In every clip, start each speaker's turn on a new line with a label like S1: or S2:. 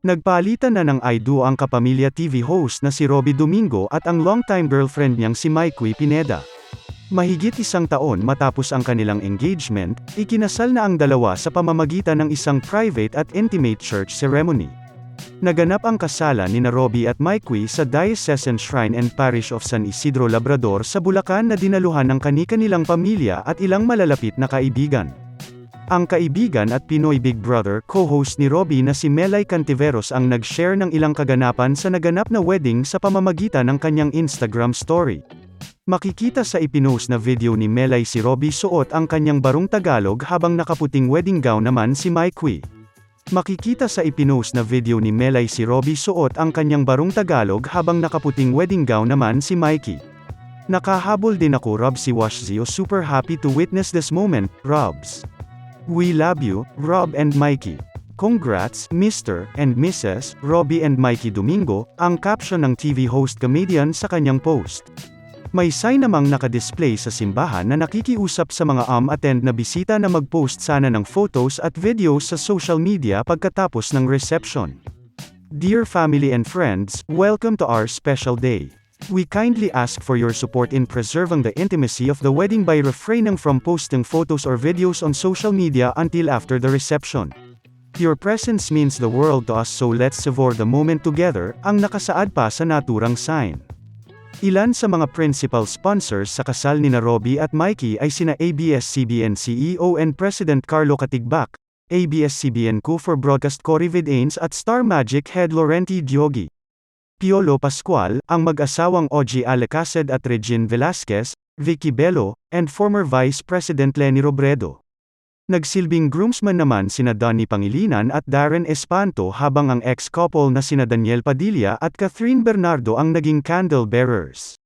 S1: Nagpalitan na ng I Do ang kapamilya TV host na si Robbie Domingo at ang longtime girlfriend niyang si Mikey Pineda. Mahigit isang taon matapos ang kanilang engagement, ikinasal na ang dalawa sa pamamagitan ng isang private at intimate church ceremony. Naganap ang kasalan ni na Robbie at Mikey sa Diocesan Shrine and Parish of San Isidro Labrador sa Bulacan na dinaluhan ng kani-kanilang pamilya at ilang malalapit na kaibigan. Ang kaibigan at Pinoy Big Brother co-host ni Robbie na si Melay Cantiveros ang nag-share ng ilang kaganapan sa naganap na wedding sa pamamagitan ng kanyang Instagram story. Makikita sa ipinost na video ni Melay si Robbie suot ang kanyang barong Tagalog habang nakaputing wedding gown naman si Mikey. Makikita sa ipinost na video ni Melay si Robbie suot ang kanyang barong Tagalog habang nakaputing wedding gown naman si Mikey. Nakahabol din ako Rob si Washzio super happy to witness this moment, Robs. We love you, Rob and Mikey. Congrats, Mr. and Mrs. Robbie and Mikey Domingo, ang caption ng TV host comedian sa kanyang post. May sign namang nakadisplay sa simbahan na nakikiusap sa mga um-attend na bisita na mag-post sana ng photos at videos sa social media pagkatapos ng reception. Dear family and friends, welcome to our special day. We kindly ask for your support in preserving the intimacy of the wedding by refraining from posting photos or videos on social media until after the reception. Your presence means the world to us so let's savor the moment together, ang nakasaad pa sa naturang sign. Ilan sa mga principal sponsors sa kasal ni Robbie at Mikey ay sina ABS-CBN CEO and President Carlo Katigbak, ABS-CBN co for broadcast Cory Vidanes at Star Magic head Laurenti Diogi. Piolo Pascual, ang mag-asawang OG Alacaced at Regine Velasquez, Vicky Bello, and former Vice President Lenny Robredo. Nagsilbing groomsman naman sina Donnie Pangilinan at Darren Espanto habang ang ex-couple na sina Daniel Padilla at Catherine Bernardo ang naging candle bearers.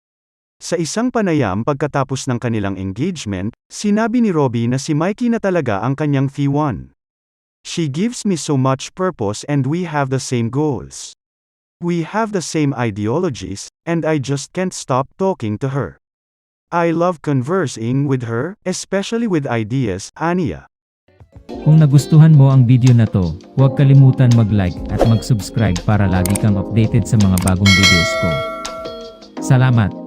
S1: Sa isang panayam pagkatapos ng kanilang engagement, sinabi ni Robbie na si Mikey na talaga ang kanyang F1. She gives me so much purpose and we have the same goals. We have the same ideologies, and I just can't stop talking to her. I love conversing with her, especially with ideas, Ania.
S2: Kung nagustuhan mo ang video na to, huwag kalimutan mag-like at mag-subscribe para lagi kang updated sa mga bagong videos ko. Salamat!